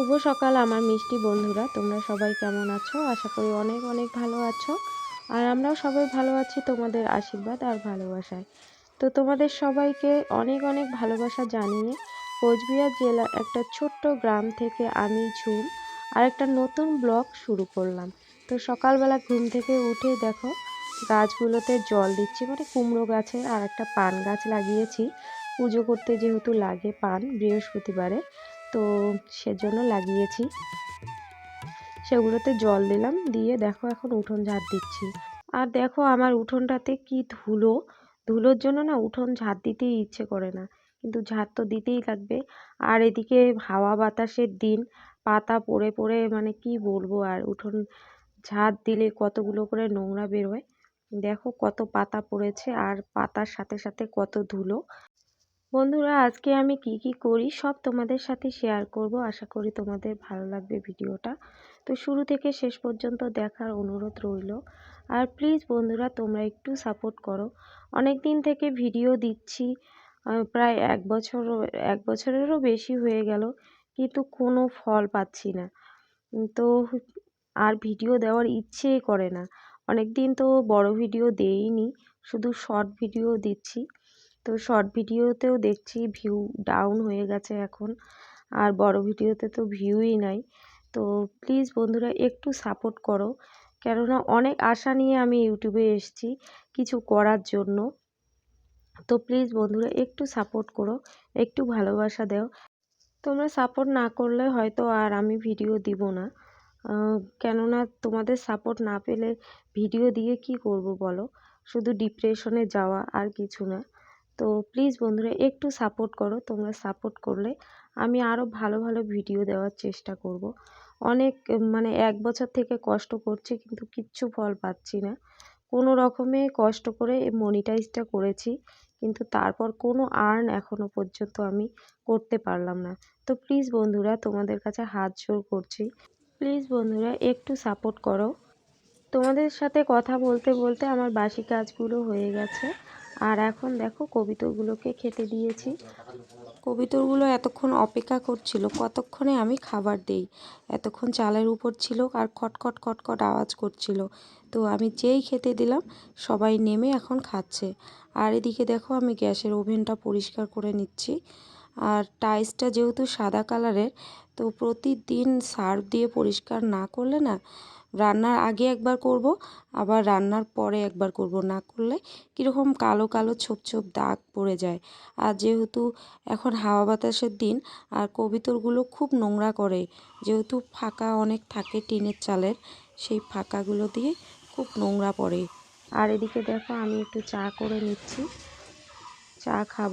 শুভ সকাল, আমার মিষ্টি বন্ধুরা। তোমরা সবাই কেমন আছো? আশা করি অনেক অনেক ভালো আছো। আর আমরাও সবাই ভালো আছি তোমাদের আশীর্বাদ আর ভালোবাসায়। তো তোমাদের সবাইকে অনেক অনেক ভালোবাসা জানিয়ে কোচবিহার জেলার একটা ছোট্ট গ্রাম থেকে আমি ঝুম আর একটা নতুন ব্লগ শুরু করলাম। তো সকালবেলা ঘুম থেকে উঠে দেখো, গাছগুলোতে জল দিচ্ছি মানে কুমড়ো গাছে আর একটা পান গাছ লাগিয়েছি। পুজো করতে যেহেতু লাগে পান বৃহস্পতিবারে। তো সেজন্য লাগিয়েছি। সেগুলোতে জল দিলাম, দিয়ে দেখো এখন উঠোন ঝাড় দিচ্ছি। আর দেখো আমার উঠোনটাতে কি ধুলো। ধুলোর জন্য না উঠোন ঝাড় দিতেই ইচ্ছে করে না, কিন্তু ঝাড় তো দিতেই লাগবে। আর এদিকে হাওয়া বাতাসের দিন, পাতা পড়ে পড়ে মানে কি বলব আর, উঠোন ঝাড় দিলে কতগুলো করে নোংরা বেরোয়। দেখো কত পাতা পড়েছে আর পাতার সাথে সাথে কত ধুলো। বন্ধুরা, আজকে আমি কি কি করি সব তোমাদের সাথে শেয়ার করব। আশা করি তোমাদের ভালো লাগবে ভিডিওটা। তো শুরু থেকে শেষ পর্যন্ত দেখার অনুরোধ রইল। আর প্লিজ বন্ধুরা, তোমরা একটু সাপোর্ট করো। অনেক দিন থেকে ভিডিও দিচ্ছি প্রায় এক বছর, এক বছরেরও বেশি হয়ে গেল, কিন্তু কোনো ফল পাচ্ছি না। তো আর ভিডিও দেওয়ার ইচ্ছেই করে না। অনেক দিন তো বড় ভিডিও দেইনি, শুধু শর্ট ভিডিও দিচ্ছি। তো শর্ট ভিডিওতেও দেখছি ভিউ ডাউন হয়ে গেছে এখন। আর বড় ভিডিওতে তো ভিউই নাই। তো প্লিজ বন্ধুরা একটু সাপোর্ট করো। কেননা অনেক আশা নিয়ে আমি ইউটিউবে এসেছি কিছু করার জন্য। তো প্লিজ বন্ধুরা একটু সাপোর্ট করো, একটু ভালোবাসা দাও। তোমরা সাপোর্ট না করলে হয়তো আর আমি ভিডিও দিব না। কেননা তোমাদের সাপোর্ট না পেলে ভিডিও দিয়ে কি করব বলো? শুধু ডিপ্রেশনে যাওয়া আর কিছু না। তো প্লিজ বন্ধুরা একটু সাপোর্ট করো, তোমরা সাপোর্ট করলে আমি আরও ভালো ভালো ভিডিও দেওয়ার চেষ্টা করব। অনেক মানে এক বছর থেকে কষ্ট করছি কিন্তু কিচ্ছু ফল পাচ্ছি না। কোনো রকমে কষ্ট করে মনিটাইজটা করেছি কিন্তু তারপর কোনো আর্ন এখনও পর্যন্ত আমি করতে পারলাম না। তো প্লিজ বন্ধুরা তোমাদের কাছে হাত জোর করছি। প্লিজ বন্ধুরা একটু সাপোর্ট করো। তোমাদের সাথে কথা বলতে বলতে আমার বাসি কাজগুলো হয়ে গেছে। আর এখন দেখো কবিতরগুলোকে খেতে দিয়েছি। কবিতরগুলো এতক্ষণ অপেক্ষা করছিল, কতক্ষণে আমি খাবার দেই? এতক্ষণ চালের উপর ছিল আর খটখট খটখট আওয়াজ করছিল। তো আমি যেই খেতে দিলাম, সবাই নেমে এখন খাচ্ছে। আর এদিকে দেখো আমি গ্যাসের ওভেনটা পরিষ্কার করে নিচ্ছি। আর টাইসটা যেহেতু সাদা কালারের, তো প্রতিদিন সার্ফ দিয়ে পরিষ্কার না করলে না, রান্নার আগে একবার করব, আবার রান্নার পরে একবার করব। না করলে কীরকম কালো কালো ছোপ ছোপ দাগ পড়ে যায়। আর যেহেতু এখন হাওয়া বাতাসের দিন, আর কবিতরগুলো খুব নোংরা করে, যেহেতু ফাঁকা অনেক থাকে টিনের চালের, সেই ফাঁকাগুলো দিয়ে খুব নোংরা পড়ে। আর এদিকে দেখো আমি একটু চা করে নিচ্ছি। চা খাব।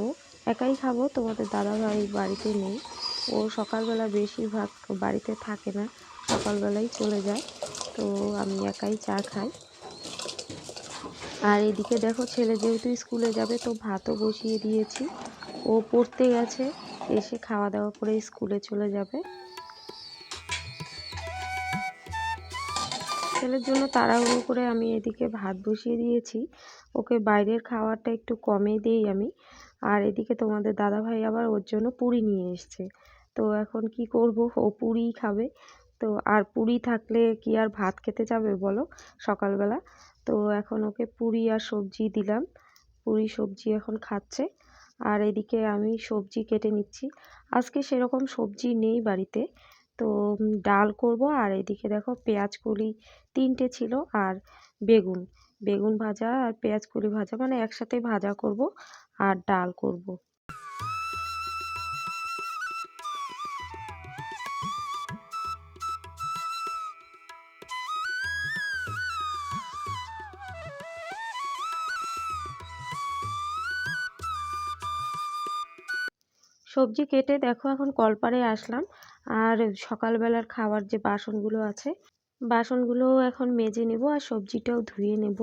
একাই খাব, তোমাদের দাদাভাই বাড়িতে নেই। ও সকালবেলা বেশিরভাগ বাড়িতে থাকে না, সকালবেলাই চলে যায়, তো আমি একাই চা খাই। আর এদিকে দেখো ছেলে যেহেতু স্কুলে যাবে, তো ভাতও বসিয়ে দিয়েছি। ও পড়তে গেছে, এসে খাওয়া দাওয়া করে স্কুলে চলে যাবে। ছেলের জন্য তাড়াহুড়ো করে আমি এদিকে ভাত বসিয়ে দিয়েছি। ওকে বাইরের খাওয়ারটা একটু কমে দিই আমি। আর এদিকে তোমাদের দাদাভাই আবার ওর জন্য পুরি নিয়ে এসছে। তো এখন কি করব? ও পুরিই খাবে। তো আর পুরি থাকলে কি আর ভাত খেতে যাবে বলো? সকালবেলা। তো এখন ওকে পুরি আর সবজি দিলাম। পুরি, সবজি এখন খাচ্ছে। আর এদিকে আমি সবজি কেটে নিচ্ছি। আজকে সেরকম সবজি নেই বাড়িতে। তো ডাল করব আর এদিকে দেখো পেঁয়াজ কলি তিনটে ছিল আর বেগুন। বেগুন ভাজা আর পেঁয়াজ কলি ভাজা মানে একসাথে ভাজা করব। আর ডাল করব। সবজি কেটে দেখো, এখন কলপারে আসলাম। আর সকালবেলার খাবার যে বাসনগুলো আছে, বাসনগুলো এখন মেজে নেব আর সবজিটাও ধুয়ে নেব।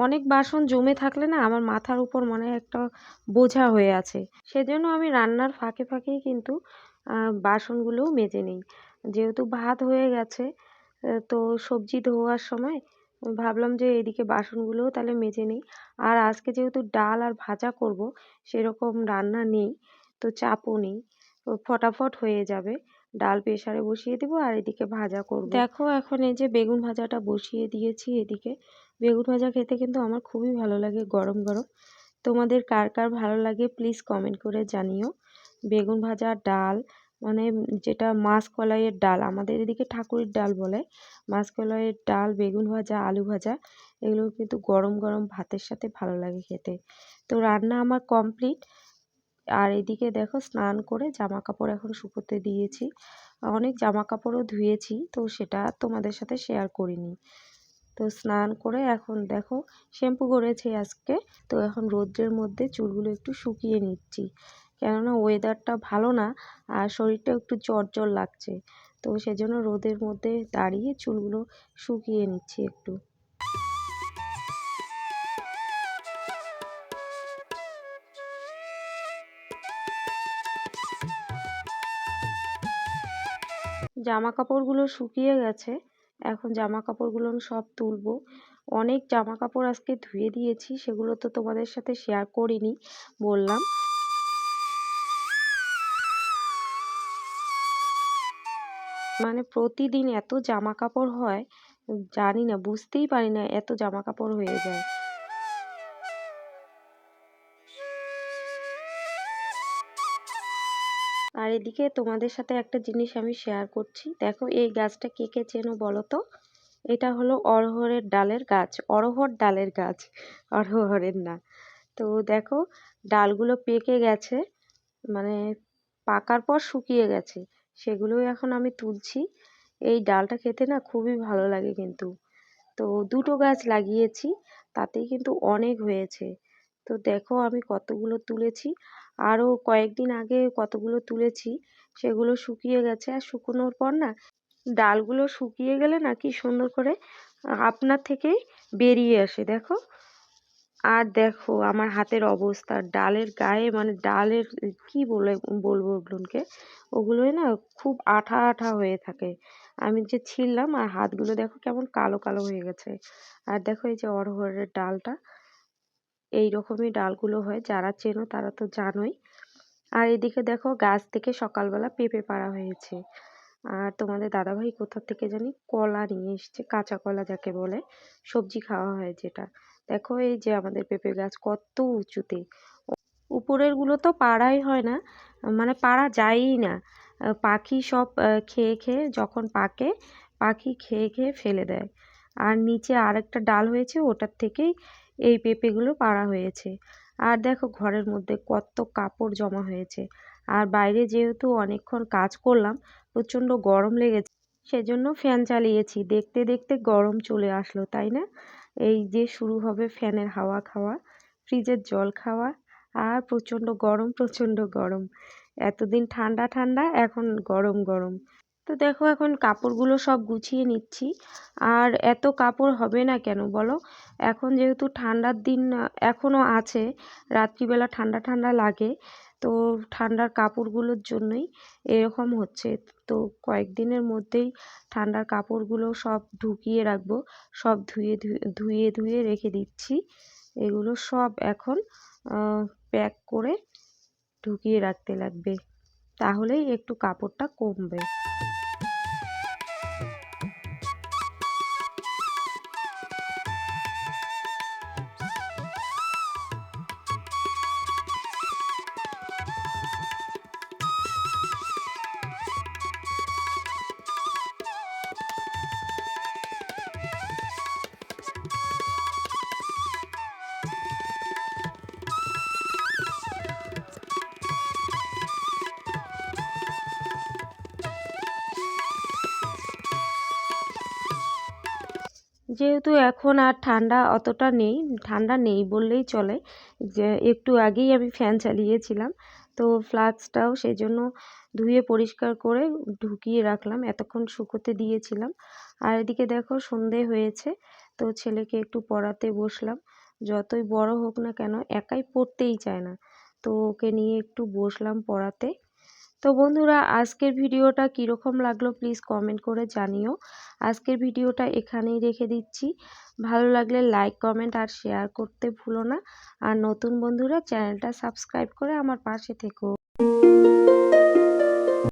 অনেক বাসন জমে থাকলে না আমার মাথার উপর মনে হয় একটা বোঝা হয়ে আছে। সেজন্য আমি রান্নার ফাঁকে ফাঁকেই কিন্তু বাসনগুলোও মেজে নিই। যেহেতু ভাত হয়ে গেছে তো সবজি ধোয়ার সময় ভাবলাম যে এদিকে বাসনগুলোও তাহলে মেজে নিই। আর আজকে যেহেতু ডাল আর ভাজা করব, সেরকম রান্না নেই, তো চাপও নেই। ফটাফট হয়ে যাবে। ডাল প্রেসারে বসিয়ে দেবো আর এদিকে ভাজা করব। দেখো এখন এই যে বেগুন ভাজাটা বসিয়ে দিয়েছি এদিকে। বেগুন ভাজা খেতে কিন্তু আমার খুবই ভালো লাগে গরম গরম। তোমাদের কার কার ভালো লাগে প্লিজ কমেন্ট করে জানিও। বেগুন ভাজা, ডাল মানে যেটা মাছ কলাইয়ের ডাল, আমাদের এদিকে ঠাকুরের ডাল বলে। মাছ কলাইয়ের ডাল, বেগুন ভাজা, আলু ভাজা, এগুলো কিন্তু গরম গরম ভাতের সাথে ভালো লাগে খেতে। তো রান্না আমার কমপ্লিট আর এদিকে দেখো স্নান করে জামা কাপড় এখন শুকোতে দিয়েছি। অনেক জামা কাপড়ও ধুয়েছি, তো সেটা তোমাদের সাথে শেয়ার করিনি। তো স্নান করে এখন দেখো শ্যাম্পু করেছি আজকে। তো এখন রৌদ্রের মধ্যে চুলগুলো একটু শুকিয়ে নিচ্ছি। কেননা ওয়েদারটা ভালো না আর শরীরটা একটু জ্বর লাগছে। তো সেজন্য রোদের মধ্যে দাঁড়িয়ে চুলগুলো শুকিয়ে নিচ্ছি একটু। জামা কাপড়গুলো শুকিয়ে গেছে। এখন জামা কাপড়গুলো সব তুলবো। অনেক জামা কাপড় আজকে ধুয়ে দিয়েছি, সেগুলো তো তোমাদের সাথে শেয়ার করিনি, বললাম। মানে প্রতিদিন এত জামা কাপড় হয়, জানি না, বুঝতেই পারি না এত জামা কাপড় হয়ে যায়। আর এদিকে তোমাদের সাথে একটা জিনিস আমি শেয়ার করছি। দেখো, এই গাছটা কে কে চেনো বলো তো? এটা হলো অরহরের ডালের গাছ। অরহর ডালের গাছ অরহরের না। তো দেখো, ডালগুলো পেকে গেছে মানে পাকার পর শুকিয়ে গেছে। সেগুলোই এখন আমি তুলছি। এই ডালটা খেতে না খুবই ভালো লাগে কিন্তু। তো দুটো গাছ লাগিয়েছি, তাতেই কিন্তু অনেক হয়েছে। তো দেখো আমি কতগুলো তুলেছি। আরও কয়েকদিন আগে কতগুলো তুলেছি, সেগুলো শুকিয়ে গেছে। আর শুকোনোর পর না, ডালগুলো শুকিয়ে গেলে না কি সুন্দর করে আপনার থেকেই বেরিয়ে আসে, দেখো। আর দেখো আমার হাতের অবস্থা, ডালের গায়ে মানে ডালের কি বলে, বলব ওগুলোকে? ওগুলোই না খুব আঠা আঠা হয়ে থাকে। আমি যে ছিললাম আর হাতগুলো দেখো কেমন কালো কালো হয়ে গেছে। আর দেখো এই যে অরহরের ডালটা এই রকমই ডালগুলো হয়, যারা চেনো তারা তো জানোই। আর এদিকে দেখো গাছ থেকে সকালবেলা পেঁপে পাড়া হয়েছে। আর তোমাদের দাদাভাই কোথা থেকে জানি কলা নিয়ে এসছে, কাঁচা কলা যাকে বলে, সবজি খাওয়া হয় যেটা। দেখো এই যে আমাদের পেঁপে গাছ কত উঁচুতে। উপরেরগুলো তো পাড়াই হয় না মানে পাড়া যায়ই না। পাখি সব খেয়ে খেয়ে যখন পাকে, পাখি খেয়ে খেয়ে ফেলে দেয়। আর নিচে আরেকটা ডাল হয়েছে, ওটার থেকেই এই পেঁপেগুলো পাড়া হয়েছে। আর দেখো ঘরের মধ্যে কত কাপড় জমা হয়েছে। আর বাইরে যেহেতু অনেকক্ষণ কাজ করলাম, প্রচণ্ড গরম লেগেছে, সেজন্য ফ্যান চালিয়েছি। দেখতে দেখতে গরম চলে আসলো, তাই না? এই যে শুরু হবে ফ্যানের হাওয়া খাওয়া, ফ্রিজের জল খাওয়া, আর প্রচণ্ড গরম প্রচণ্ড গরম। এতদিন ঠান্ডা ঠান্ডা, এখন গরম গরম। তো দেখো এখন কাপড়গুলো সব গুছিয়ে নিচ্ছি। আর এত কাপড় হবে না কেন বলো? এখন যেহেতু ঠান্ডার দিন এখনও আছে, রাত্রিবেলা ঠান্ডা ঠান্ডা লাগে, তো ঠান্ডার কাপড়গুলোর জন্যই এরকম হচ্ছে। তো কয়েকদিনের মধ্যেই ঠান্ডার কাপড়গুলো সব ঢুকিয়ে রাখব, সব ধুয়ে ধুয়ে ধুয়ে রেখে দিচ্ছি। এগুলো সব এখন প্যাক করে ঢুকিয়ে রাখতে লাগবে। তাহলেই একটু কাপড়টা কমবে। যেহেতু এখন আর ঠান্ডা অতটা নেই, ঠান্ডা নেই বললেই চলে। যে একটু আগেই আমি ফ্যান চালিয়েছিলাম, তো ফ্লাক্সটাও সেই জন্য ধুয়ে পরিষ্কার করে ঢুকিয়ে রাখলাম, এতক্ষণ শুকোতে দিয়েছিলাম। আর এদিকে দেখো সন্ধে হয়েছে, তো ছেলেকে একটু পড়াতে বসলাম। যতই বড় হোক না কেন, একাই পড়তেই চায় না। তো ওকে নিয়ে একটু বসলাম পড়াতে। তো বন্ধুরা, আজকের ভিডিওটা কীরকম লাগল প্লিজ কমেন্ট করে জানিও। আজকের ভিডিওটা এখানেই রেখে দিচ্ছি। ভালো লাগলে লাইক কমেন্ট আর শেয়ার করতে ভুলো না। আর নতুন বন্ধুরা, চ্যানেলটা সাবস্ক্রাইব করে আমার পাশে থেকো।